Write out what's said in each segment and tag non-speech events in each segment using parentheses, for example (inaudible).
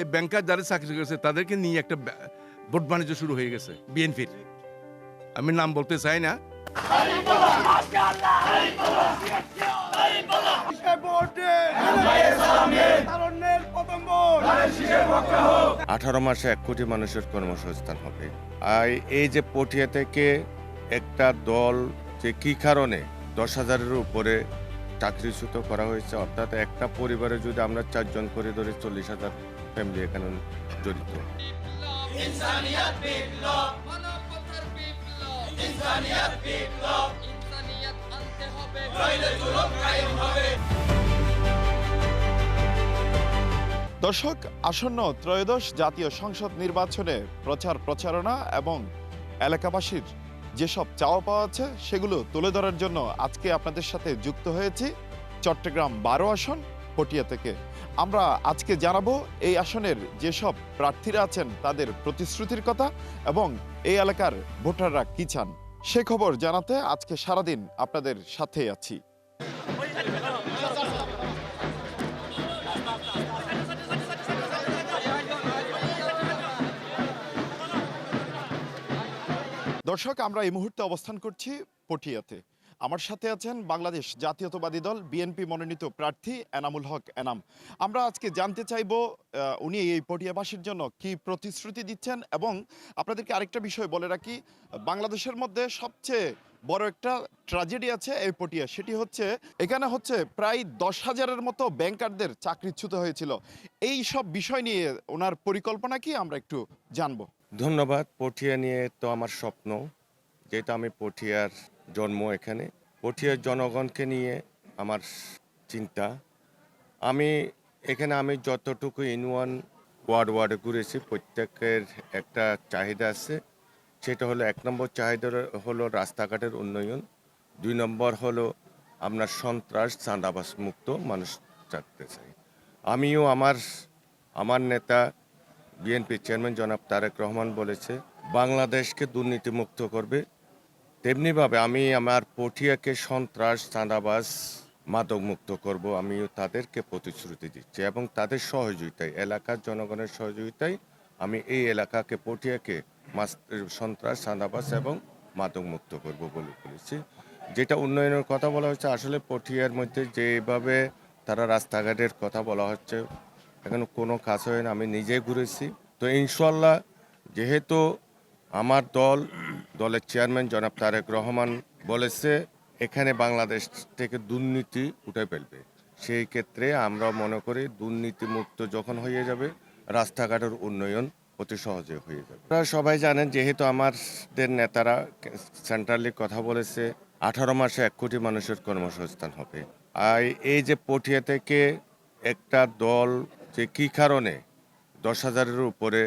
এই ব্যাংকার যারা চাকরি করেছে, তাদেরকে নিয়ে একটা ভোট বাণিজ্য শুরু হয়ে গেছে, বিএনপির। আমি নাম বলতে চাই না। আঠারো মাসে এক কোটি মানুষের কর্মসংস্থান হবে। আর এই যে পটিয়া থেকে একটা দল, যে কি কারণে দশ হাজারের উপরে চাকরিচ্যুত করা হয়েছে অর্থাৎ একটা পরিবারে যদি আমরা চারজন করে ধরে চল্লিশ হাজার ফ্যামিলি এখানে জড়িত। দর্শক আসন্ন ত্রয়োদশ জাতীয় সংসদ নির্বাচনে প্রচার প্রচারণা এবং এলাকাবাসীর যেসব চাওয়া পাওয়া আছে, সেগুলো তুলে ধরার জন্য আজকে আপনাদের সাথে যুক্ত হয়েছি। চট্টগ্রাম বারো আসন, পটিয়া থেকে। আমরা আজকে জানাব এই আসনের যেসব প্রার্থীরা আছেন, তাদের প্রতিশ্রুতির কথা এবং এই এলাকার ভোটাররা কি চান, সে খবর জানাতে আজকে সারাদিন আপনাদের সাথে আছি। দর্শক, আমরা এই মুহূর্তে অবস্থান করছি পটিয়াতে। আমার সাথে আছেন বাংলাদেশ জাতীয়তাবাদী দল, বিএনপি মনোনীত প্রার্থী এনামুল হক এনাম। আমরা আজকে জানতে চাইব উনি এই পটিয়াবাসীর জন্য কি প্রতিশ্রুতি দিচ্ছেন এবং আপনাদেরকে আরেকটা বিষয় বলে রাখি, বাংলাদেশের মধ্যে সবচেয়ে বড় একটা ট্র্যাজেডি আছে এই পটিয়া, সেটি হচ্ছে, এখানে হচ্ছে প্রায় দশ হাজারের মতো ব্যাংকারদের চাকরিচ্যুত হয়েছিল। এই সব বিষয় নিয়ে ওনার পরিকল্পনা কি, আমরা একটু জানব। ধন্যবাদ পটিয়া নিয়ে তো আমার স্বপ্ন, যেটা আমি পটিয়ার জন্ম এখানে। পটিয়ার জনগণকে নিয়ে আমার চিন্তা। আমি, এখানে আমি যতটুকু ইনওয়ান ওয়ার্ড ওয়ার্ডে ঘুরেছি, প্রত্যেকের একটা চাহিদা আছে। সেটা হলো, এক নম্বর চাহিদা হলো রাস্তাঘাটের উন্নয়ন। দুই নম্বর হলো আপনার সন্ত্রাস চাঁদাবাস মুক্ত মানুষ থাকতে চাই। আমিও আমার আমার নেতা বিএনপি চেয়ারম্যান জনাব তারেক রহমান বলেছে, বাংলাদেশকে দুর্নীতিমুক্ত করবে। তেমনিভাবে আমি আমার পটিয়াকে সন্ত্রাস চাঁদাবাস মাদক মুক্ত করব। আমিও তাদেরকে প্রতিশ্রুতি দিচ্ছি এবং তাদের সহযোগিতায়, এলাকার জনগণের সহযোগিতায় আমি এই এলাকাকে, পটিয়াকে সন্ত্রাস চাঁদাবাস এবং মাদক মুক্ত করব বলে বলেছি। যেটা উন্নয়নের কথা বলা হচ্ছে, আসলে পটিয়ার মধ্যে যেভাবে তারা রাস্তাঘাটের কথা বলা হচ্ছে এখন কোনো কাজ হয় না, আমি নিজে ঘুরেছি। তো ইনশাল্লাহ যেহেতু আমার দল, দলের চেয়ারম্যান জনাব তারেক রহমান বলেছে, এখানে বাংলাদেশ থেকে দুর্নীতি উঠে ফেলবে। সেই ক্ষেত্রে আমরা মনে করি দুর্নীতি মুক্ত যখন হয়ে যাবে, রাস্তাঘাটের উন্নয়ন অতি সহজে হয়ে যাবে। আপনারা সবাই জানেন, যেহেতু আমাদের নেতারা সেন্ট্রালি কথা বলেছে, আঠারো মাসে এক কোটি মানুষের কর্মসংস্থান হবে। আর এই যে পটিয়া থেকে একটা দল যে কি কারণে দশ হাজারের উপরে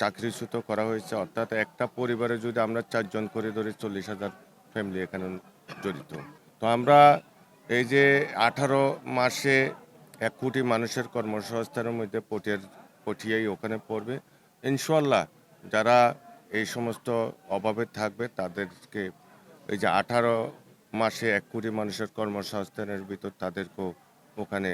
চাকরিচ্যুত করা হয়েছে, অর্থাৎ একটা পরিবারে যদি আমরা চারজন করে ধরে চল্লিশ হাজার ফ্যামিলি এখানে জড়িত। তো আমরা এই যে আঠারো মাসে এক কোটি মানুষের কর্মসংস্থানের মধ্যে পটিয়ার, পটিয়াই ওখানে পড়বে। ইনশাল্লাহ যারা এই সমস্ত অভাবে থাকবে, তাদেরকে এই যে আঠারো মাসে এক কোটি মানুষের কর্মসংস্থানের ভিতর তাদেরকেও ওখানে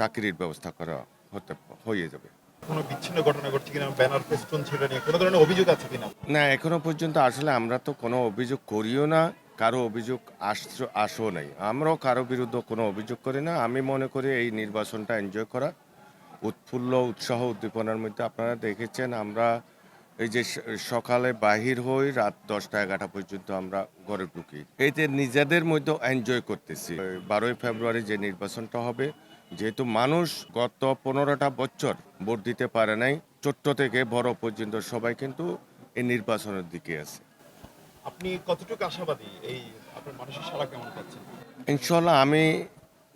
চাকরির ব্যবস্থা করা হতে হয়ে যাবে। কোনো বিচ্ছিন্ন ঘটনা ঘটছে কিনা? ব্যানার ফেস্টুন ছেড়ে নিয়ে কোনো ধরনের অভিযোগ আছে কিনা? না এখনও পর্যন্ত আসলে আমরা তো কোনো অভিযোগ করিও না কারও অভিযোগ আস আসও নাই। আমরাও কারও বিরুদ্ধে কোনো অভিযোগ করি না। আমি মনে করি এই নির্বাচনটা এনজয় করা উৎফুল্ল উৎসাহ উদ্দীপনার মধ্যে আপনারা দেখেছেন আমরা এই যে সকালে বাহির হই রাত দশটা এগারোটা পর্যন্ত আমরা ঘরে ঢুকি। এইতে নিজেদের মধ্যে এনজয় করতেছি। বারোই ফেব্রুয়ারি যে নির্বাচনটা হবে যেহেতু মানুষ গত পনেরোটা বছর ভোট দিতে পারে নাই ছোট্ট থেকে বড় পর্যন্ত সবাই কিন্তু এই নির্বাচনের দিকে আছে। আপনি কতটুকু আশাবাদী এই আপনার মানুষের সারা কেমন পাচ্ছেন? ইনশাল্লাহ আমি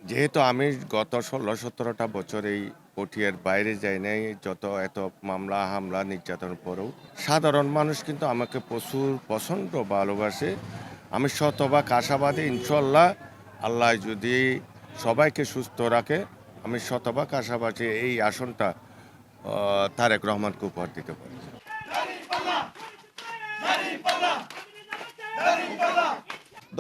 যেহেতু আমি গত ষোলো সতেরোটা বছর এই পটিয়ার বাইরে যাই নাই যত এত মামলা হামলা নির্যাতন পরেও সাধারণ মানুষ কিন্তু আমাকে প্রচুর পছন্দ ভালোবাসে। আমি শতভাগ আশাবাদী ইনশাল্লাহ আল্লাহ যদি সবাইকে সুস্থ রাখে। আমি শতভাগ আশাবাদী এই আসনটা তারেক রহমানকে উপহার দিতে পারি।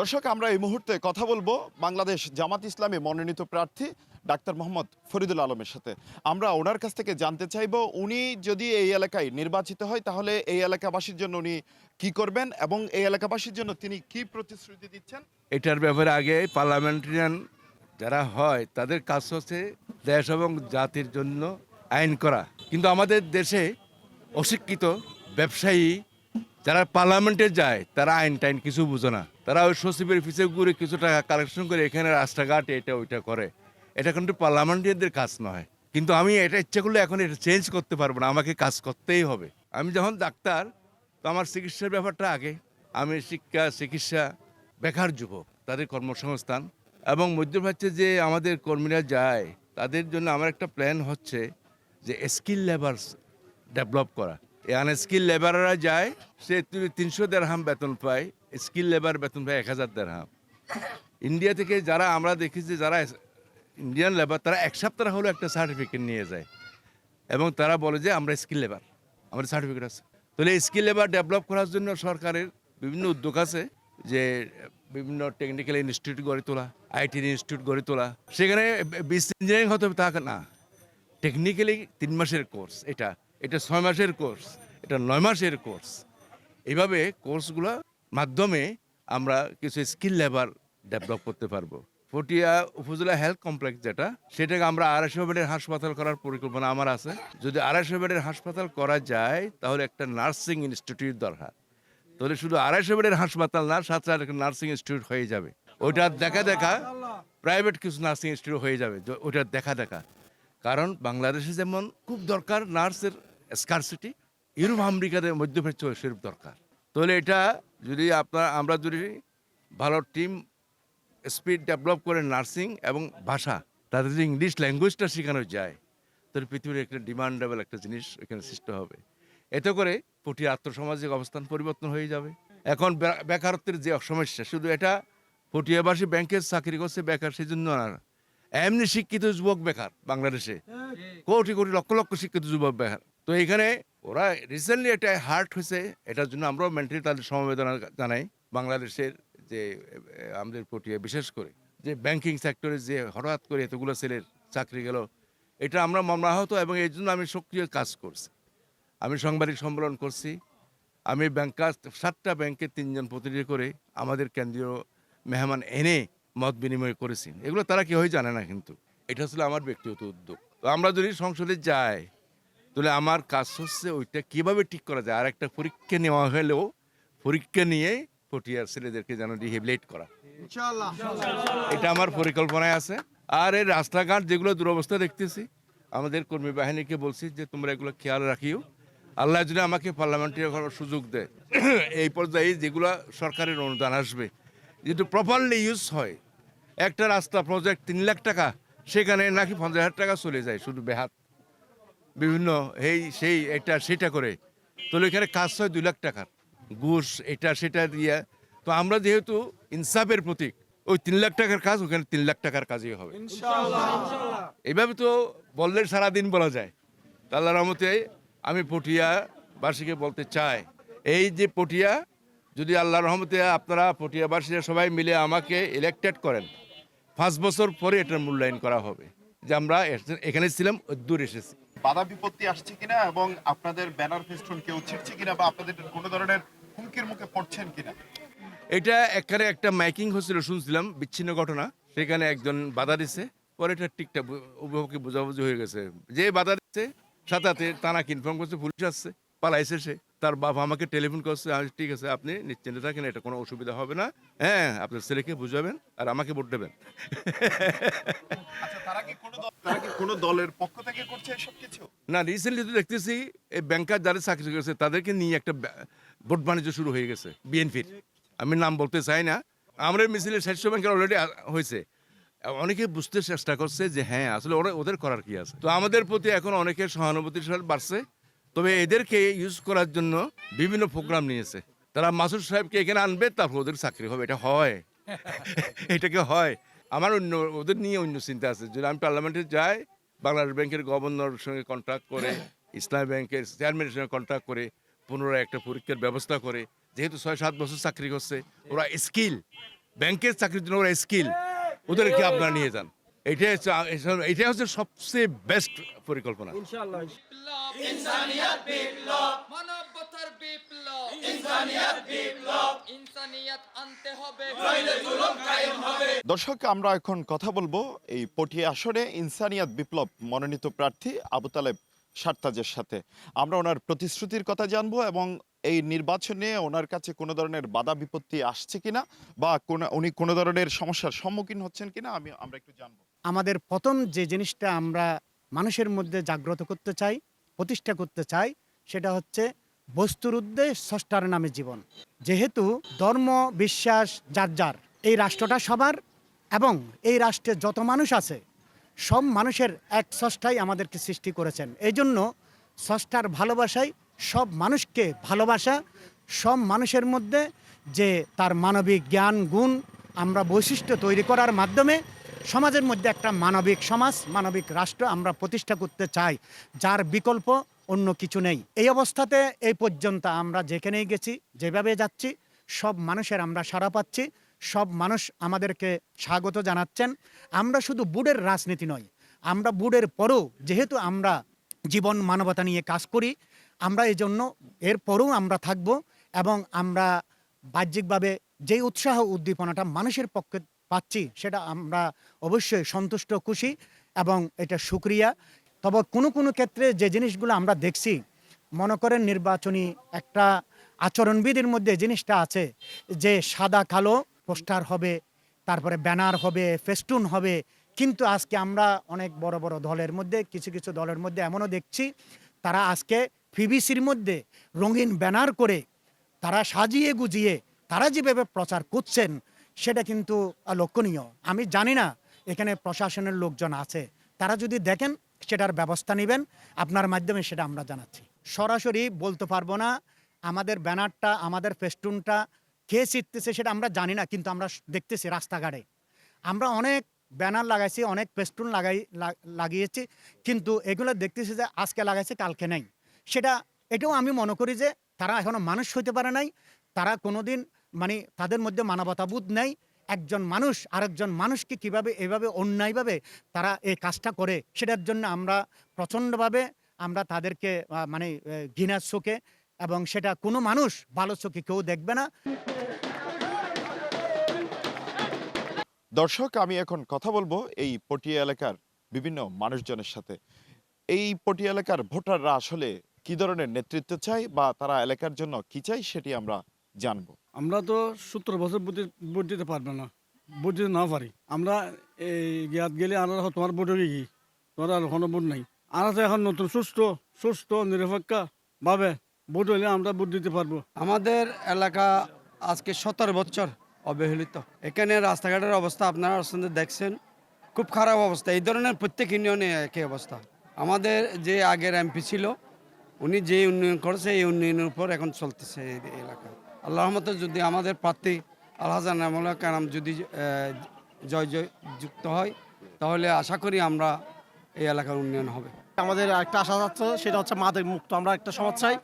দর্শক আমরা এই মুহূর্তে কথা বলব বাংলাদেশ জামাত ইসলামী মনোনীত প্রার্থী ডাক্তার মোহাম্মদ ফরিদুল আলমের সাথে। আমরা ওনার কাছ থেকে জানতে চাইব উনি যদি এই এলাকায় নির্বাচিত হয় তাহলে এই এলাকাবাসীর জন্য উনি কি করবেন এবং এই এলাকাবাসীর জন্য তিনি কি প্রতিশ্রুতি দিচ্ছেন? এটার ব্যাপারে আগে পার্লামেন্টারিয়ান যারা হয়, তাদের কাজ হচ্ছে দেশ এবং জাতির জন্য আইন করা। কিন্তু আমাদের দেশে অশিক্ষিত ব্যবসায়ী যারা পার্লামেন্টে যায়, তারা আইন টাইন কিছু বুঝে না। তারা ওই সচিবের পিছিয়ে ঘুরে কিছু টাকা কালেকশন করে এখানে রাস্তাঘাট এটা ওইটা করে। এটা কিন্তু পার্লামেন্টারিয়ানদের কাজ নয়। কিন্তু আমি এটা ইচ্ছা করলে এখন এটা চেঞ্জ করতে পারব না, আমাকে কাজ করতেই হবে। আমি যখন ডাক্তার, তো আমার চিকিৎসার ব্যাপারটা আগে। আমি শিক্ষা, চিকিৎসা, বেকার যুবক, তাদের কর্মসংস্থান। এবং মধ্যপ্রাচ্যে যে আমাদের কর্মীরা যায়, তাদের জন্য আমার একটা প্ল্যান হচ্ছে যে স্কিল লেবার ডেভেলপ করা। এই আনস্কিল লেবাররা যায়, সে তিনশো দেড়হাম বেতন পায় স্কিল লেবার বেতন পায় এক হাজার দেড়হাম। ইন্ডিয়া থেকে যারা আমরা দেখি যে যারা ইন্ডিয়ান লেবার তারা এক সপ্তাহ হলো একটা সার্টিফিকেট নিয়ে যায়। এবং তারা বলে যে, আমরা স্কিল লেবার আমাদের সার্টিফিকেট আছে। তাহলে স্কিল লেবার ডেভেলপ করার জন্য সরকারের বিভিন্ন উদ্যোগ আছে যে বিভিন্ন টেকনিক্যাল ইনস্টিটিউট গড়ে তোলা আইটি ইনস্টিটিউট গড়ে তোলা। সেখানে বিস ইঞ্জিনিয়ারিং হতে হবে, তা না। টেকনিক্যালি তিন মাসের কোর্স এটা। এটা ছয় মাসের কোর্স এটা নয় মাসের কোর্স এইভাবে কোর্সগুলো মাধ্যমে আমরা কিছু স্কিল লেবার ডেভেলপ করতে পারব। পটিয়া উপজেলা হেলথ কমপ্লেক্স যেটা, সেটাকে আমরা আড়াইশো বেডের হাসপাতাল করার পরিকল্পনা আমার আছে। যদি আড়াইশো বেডের হাসপাতাল করা যায়, তাহলে একটা নার্সিং ইনস্টিটিউট দরকার। তাহলে শুধু আড়াইশো বেডের হাসপাতাল না সাথে নার্সিং ইনস্টিটিউট হয়ে যাবে। ওইটা দেখা দেখা প্রাইভেট কিছু নার্সিং ইনস্টিটিউট হয়ে যাবে, য- ওইটা দেখা দেখা। কারণ বাংলাদেশে যেমন খুব দরকার নার্সের স্কারসিটি ইউরোপ আমেরিকাতে মধ্যপ্রাচ্য সেরূপ দরকার। তাহলে এটা যদি আপনার, আমরা যদি ভালো টিম স্পিড ডেভেলপ করে নার্সিং এবং ভাষা তাদের যদি ইংলিশ ল্যাঙ্গুয়েজটা শেখানো যায়, তাহলে পৃথিবীর একটা ডিমান্ডেবল একটা জিনিস এখানে সৃষ্টি হবে। এতে করে পটিয়া আত্মসামাজিক অবস্থান পরিবর্তন হয়ে যাবে। এখন বেকারত্বের যে সমস্যা, শুধু এটা পটিয়াবাসী ব্যাংকের চাকরি করছে বেকার সেই জন্য না এমনি শিক্ষিত যুবক বেকার বাংলাদেশে। কোটি কোটি লক্ষ লক্ষ শিক্ষিত যুবক বেকার। তো এখানে ওরা রিসেন্টলি এটা হার্ট হয়েছে, এটার জন্য আমরাও মেন্টালি তাদের সমবেদনা জানাই বাংলাদেশের যে আমাদের পটিয়া বিশেষ করে যে ব্যাংকিং সেক্টরে যে হঠাৎ করে এতগুলো ছেলের চাকরি গেল, এটা আমরা মর্মাহত এবং এই জন্য আমি সক্রিয় কাজ করছি। আমি সাংবাদিক সম্মেলন করছি। আমি ব্যাংকার সাতটা ব্যাংকের তিনজন প্রতিনিধি করে আমাদের কেন্দ্রীয় মেহমান এনে মত বিনিময় করেছি। এগুলো তারা কেউই জানে না কিন্তু। এটা ছিল আমার ব্যক্তিগত উদ্যোগ। তো আমরা যদি সংসদে যাই তাহলে আমার কাজ হচ্ছে ওইটা কীভাবে ঠিক করা যায়? আর একটা পরীক্ষা নেওয়া হলেও পরীক্ষা নিয়ে পটিয়ার ছেলেদেরকে যেন রিহেবিলেট করা। এটা আমার পরিকল্পনায় আছে। আর এই রাস্তাঘাট যেগুলো দুরবস্থা দেখতেছি আমাদের কর্মী বাহিনীকে বলছি যে তোমরা এগুলো খেয়াল রাখিও। আল্লাহ যদি আমাকে পার্লামেন্টারি করার সুযোগ দেয় (clears throat) এই পর্যায়ে যেগুলো সরকারের অনুদান আসবে যেহেতু প্রপারলি ইউজ হয় একটা রাস্তা প্রজেক্ট তিন লাখ টাকা সেখানে নাকি পঞ্চাশ হাজার টাকা চলে যায় শুধু বেহাত। বিভিন্ন এই সেই এটা সেটা করে তো এখানে কাজ হয় দুই লাখ টাকার। ঘুষ এটা সেটা দিয়ে তো আমরা যেহেতু ইনসাফের প্রতীক ওই তিন লাখ টাকার কাজ ওখানে তিন লাখ টাকার কাজই হবে। এইভাবে তো বললে সারাদিন বলা যায়। তা আল্লাহ রহমতে আমি পটিয়া বাসীকে বলতে চাই এই যে পটিয়া যদি আল্লাহ রহমতে আপনারা পটিয়াবাসীরা সবাই মিলে আমাকে ইলেক্টেড করেন পাঁচ বছর পরে এটার মূল্যায়ন করা হবে। যে আমরা এখানে ছিলাম দূর এসেছি। বাধা বিপত্তি আসছে কিনা এবং আপনাদের ব্যানার ফেস্টুন কেউ ছিটছে কিনা বা আপনাদের কোনো ধরনের হুমকির মুখে পড়ছেন কিনা? এটা এখানে একটা মাইকিং হচ্ছিল শুনছিলাম বিচ্ছিন্ন ঘটনা। সেখানে একজন বাধা দিছে পরে এটা ঠিকঠাক অভিভাবককে বোঝাবুঝি হয়ে গেছে। যে বাধা দিচ্ছে সাথে তানাকে ইনফর্ম করছে পুলিশ আসছে পালাইছে সে। তার বাবা আমাকে টেলিফোন করছে ঠিক আছে আপনি নিশ্চিন্তে থাকেন এটা কোনো অসুবিধা হবে না। হ্যাঁ আপনার ছেলেকে বুঝাবেন আর আমাকে ভোট দেবেন। তারা কি কোনো দল- তারা কি কোনো দলের পক্ষ থেকে করছে এসব কিছু? না রিসেন্টলি তো দেখতেছি এই ব্যাংকার যারা চাকরি করেছে তাদেরকে নিয়ে একটা ভোট বাণিজ্য শুরু হয়ে গেছে বিএনপির আমি নাম বলতে চাই না। আমরা মিছিলে স্বাস্থ্য ব্যাংকের অলরেডি হয়েছে। অনেকে বুঝতে চেষ্টা করছে যে হ্যাঁ আসলে ওরা ওদের করার কি আছে? তো আমাদের প্রতি এখন অনেকের সহানুভূতিশীল বাড়ছে। তবে এদেরকে ইউজ করার জন্য বিভিন্ন প্রোগ্রাম নিয়েছে। তারা মাসুদ সাহেবকে এখানে আনবে, তারপর ওদের চাকরি হবে। এটা হয়। (laughs) এটাকে হয়? আমার অন্য ওদের নিয়ে অন্য চিন্তা আছে। যদি আমি পার্লামেন্টে যাই, বাংলাদেশ ব্যাংকের গভর্নরের সঙ্গে কন্ট্যাক্ট করে, ইসলামী ব্যাংকের চেয়ারম্যানের সঙ্গে কন্ট্যাক্ট করে, পুনরায় একটা পরীক্ষার ব্যবস্থা করে, যেহেতু ছয় সাত বছর চাকরি করছে, ওরা স্কিল ব্যাংকের চাকরির জন্য ওরা স্কিল ওদেরকে আপনারা নিয়ে যান? এটাই হচ্ছে এটাই হচ্ছে সবচেয়ে বেস্ট পরিকল্পনা। বিপ্লব ইনসানিয়াত বিপ্লব। মানবতার বিপ্লব। ইনসানিয়াত বিপ্লব। ইনসানিয়াত আনতে হবে। নইলে জুলুম কায়েম হবে। দর্শক আমরা এখন কথা বলব এই পটিয়া আসরে ইনসানিয়াত বিপ্লব মনোনীত প্রার্থী আবু তালেব সারতাজের সাথে। আমরা ওনার প্রতিশ্রুতির কথা জানব এবং এই নির্বাচনে ওনার কাছে কোনো ধরনের বাধা বিপত্তি আসছে কিনা বা কোনো, উনি কোনো ধরনের সমস্যার সম্মুখীন হচ্ছেন কিনা আমি, আমরা একটু জানব। আমাদের প্রথম যে জিনিসটা আমরা মানুষের মধ্যে জাগ্রত করতে চাই, প্রতিষ্ঠা করতে চাই, সেটা হচ্ছে বস্তুর উদ্দেশ্য স্রষ্টার নামে জীবন। যেহেতু ধর্ম, বিশ্বাস, যার যার, এই রাষ্ট্রটা সবার এবং এই রাষ্ট্রে যত মানুষ আছে, সব মানুষের এক স্রষ্টাই আমাদেরকে সৃষ্টি করেছেন। এই জন্য স্রষ্টার ভালোবাসায় সব মানুষকে ভালোবাসা, সব মানুষের মধ্যে যে তার মানবিক জ্ঞান, গুণ আমরা বৈশিষ্ট্য তৈরি করার মাধ্যমে সমাজের মধ্যে একটা মানবিক সমাজ, মানবিক রাষ্ট্র আমরা প্রতিষ্ঠা করতে চাই, যার বিকল্প অন্য কিছু নেই। এই অবস্থাতে এই পর্যন্ত আমরা যেখানেই গেছি, যেভাবে যাচ্ছি, সব মানুষের আমরা সাড়া পাচ্ছি, সব মানুষ আমাদেরকে স্বাগত জানাচ্ছেন। আমরা শুধু বুডের রাজনীতি নয়, আমরা বুডের পরও যেহেতু আমরা জীবন মানবতা নিয়ে কাজ করি আমরা এই জন্য এরপরও আমরা থাকব এবং আমরা বাহ্যিকভাবে যেই উৎসাহ উদ্দীপনাটা মানুষের পক্ষে পাচ্ছি, সেটা আমরা অবশ্যই সন্তুষ্ট, খুশি এবং এটা সুক্রিয়া। তবে কোনো কোনো ক্ষেত্রে যে জিনিসগুলো আমরা দেখছি, মনে করেন নির্বাচনী একটা আচরণবিধির মধ্যে জিনিসটা আছে যে সাদা কালো পোস্টার হবে, তারপরে ব্যানার হবে, ফেস্টুন হবে, কিন্তু আজকে আমরা অনেক বড় বড় দলের মধ্যে, কিছু কিছু দলের মধ্যে এমনও দেখছি, তারা আজকে পিবিসির মধ্যে রঙিন ব্যানার করে তারা সাজিয়ে গুজিয়ে তারা যেভাবে প্রচার করছেন, সেটা কিন্তু লক্ষণীয়। আমি জানি না এখানে প্রশাসনের লোকজন আছে। তারা যদি দেখেন, সেটার ব্যবস্থা নেবেন। আপনার মাধ্যমে সেটা আমরা জানাচ্ছি। সরাসরি বলতে পারব না, আমাদের ব্যানারটা, আমাদের ফেস্টুনটা কে চিততেছে সেটা আমরা জানি না, কিন্তু আমরা দেখতেছি রাস্তাঘাটে। আমরা অনেক ব্যানার লাগাইছি, অনেক ফেস্টুন লাগাই লাগিয়েছি, কিন্তু এগুলো দেখতেছি যে আজকে লাগাইছে, কালকে নেই। সেটা এটাও আমি মনে করি যে তারা এখনও মানুষ হইতে পারে নাই। তারা কোনোদিন মানে তাদের মধ্যে মানবতাবোধ নেই। একজন মানুষ আরেকজন মানুষকে কীভাবে এভাবে অন্যায়ভাবে তারা এই কাজটা করে, সেটার জন্য আমরা প্রচণ্ডভাবে আমরা তাদেরকে মানে ঘৃণার চোখে এবং সেটা কোনো মানুষ ভালো চোখে কেউ দেখবে না। দর্শক, আমি এখন কথা বলব এই পটিয়া এলাকার বিভিন্ন মানুষজনের সাথে। এই পটিয়া এলাকার ভোটাররা আসলে কি ধরনের নেতৃত্ব চাই বা তারা এলাকার জন্য কি চাই সেটি আমরা জানব। আমরা তো সত্তর বছর ভোট দিতে- দিতে পারব না। ভোট দিতে না পারি। আমরা এই গিয়াত গেলে আমরা দেখো তোমার ভোট হয়ে গিয়ে তোমার আর কোনো ভোট নাই। আমরা তো এখন নতুন সুস্থ সুস্থ নিরপেক্ষ ভাবে ভোট হইলে আমরা ভোট দিতে পারব। আমাদের এলাকা আজকে সতেরো বছর অবহেলিত। এখানে রাস্তাঘাটের অবস্থা আপনারা আসলে দেখছেন। খুব খারাপ অবস্থা। এই ধরনের প্রত্যেক ইউনিয়নে একই অবস্থা। আমাদের যে আগের এমপি ছিল উনি যে উন্নয়ন করেছে এই উন্নয়নের উপর এখন চলতেছে এই এলাকা। আল্লাহ মতো যদি আমাদের প্রার্থী আলহাজান আমলা কারাম যদি জয় জয় যুক্ত হয় তাহলে আশা করি আমরা এই এলাকার উন্নয়ন হবে। আমাদের একটা আশা যাচ্ছে সেটা হচ্ছে মাদক মুক্ত। আমরা একটা সমাজ চাই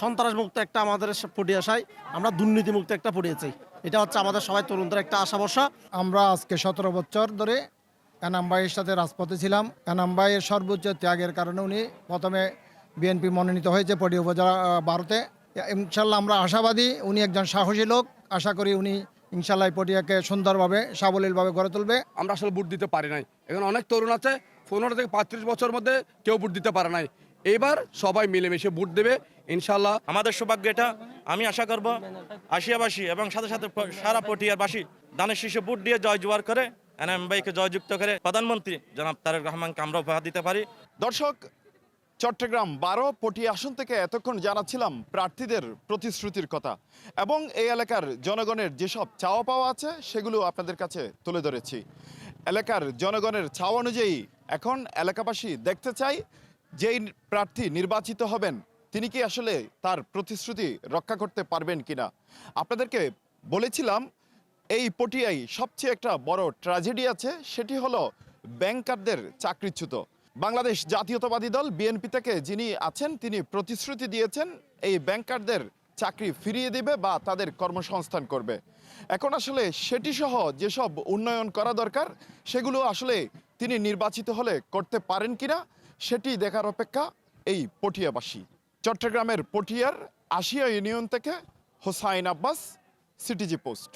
সন্ত্রাস মুক্ত একটা আমাদের পটিয়া চাই আমরা দুর্নীতি মুক্ত একটা পটিয়া চাই এটা হচ্ছে আমাদের সবাই তরুণদের একটা আশা ভরসা। আমরা আজকে সতেরো বছর ধরে এনাম ভাইয়ের সাথে রাজপথে ছিলাম। এনাম ভাইয়ের সর্বোচ্চ ত্যাগের কারণে উনি প্রথমে বিএনপি মনোনীত হয়েছে পটি উপজেলা ভারতে ইনশাল্লাহ আমরা আশাবাদী উনি একজন সাহসী লোক। আশা করি উনি ইনশাল্লাহ এই পটিয়াকে সুন্দরভাবে সাবলীলভাবে গড়ে তুলবে। আমরা আসলে ভোট দিতে পারি নাই। এখন অনেক তরুণ আছে পনেরো থেকে পঁয়ত্রিশ বছর মধ্যে কেউ ভোট দিতে পারে নাই। এবার সবাই মিলেমিশে ভোট দেবে ইনশাল্লাহ। আমাদের সৌভাগ্য এটা আমি আশা করব আশিয়াবাসী এবং সাথে সাথে সারা পটিয়ারবাসী দানের শীর্ষে বুট দিয়ে জয় জোয়ার করে এনএম ভাইকে জয়যুক্ত করে প্রধানমন্ত্রী জনাব তারেক রহমানকে আমরা উপহার দিতে পারি। দর্শক চট্টগ্রাম বারো, পটি আসন থেকে এতক্ষণ জানাচ্ছিলাম প্রার্থীদের প্রতিশ্রুতির কথা। এবং এই এলাকার জনগণের যেসব চাওয়া পাওয়া আছে, সেগুলো আপনাদের কাছে তুলে ধরেছি। এলাকার জনগণের চাওয়া অনুযায়ী এখন এলাকাবাসী দেখতে চাই, যেই প্রার্থী নির্বাচিত হবেন, তিনি কি আসলে তার প্রতিশ্রুতি রক্ষা করতে পারবেন কিনা? আপনাদেরকে বলেছিলাম, এই পটিয়াই সবচেয়ে একটা বড় ট্র্যাজেডি আছে, সেটি হলো ব্যাংকারদের চাকরিচ্যুত। বাংলাদেশ জাতীয়তাবাদী দল বিএনপি থেকে যিনি আছেন, তিনি প্রতিশ্রুতি দিয়েছেন এই ব্যাংকারদের চাকরি ফিরিয়ে দিবে বা তাদের কর্মসংস্থান করবে। এখন আসলে সেটি সহ যেসব উন্নয়ন করা দরকার, সেগুলো আসলে তিনি নির্বাচিত হলে করতে পারেন কিনা, সেটি দেখার অপেক্ষা এই পটিয়াবাসী। চট্টগ্রামের পটিয়ার আশিয়া ইউনিয়ন থেকে হোসাইন আব্বাস, সিটিজি পোস্ট।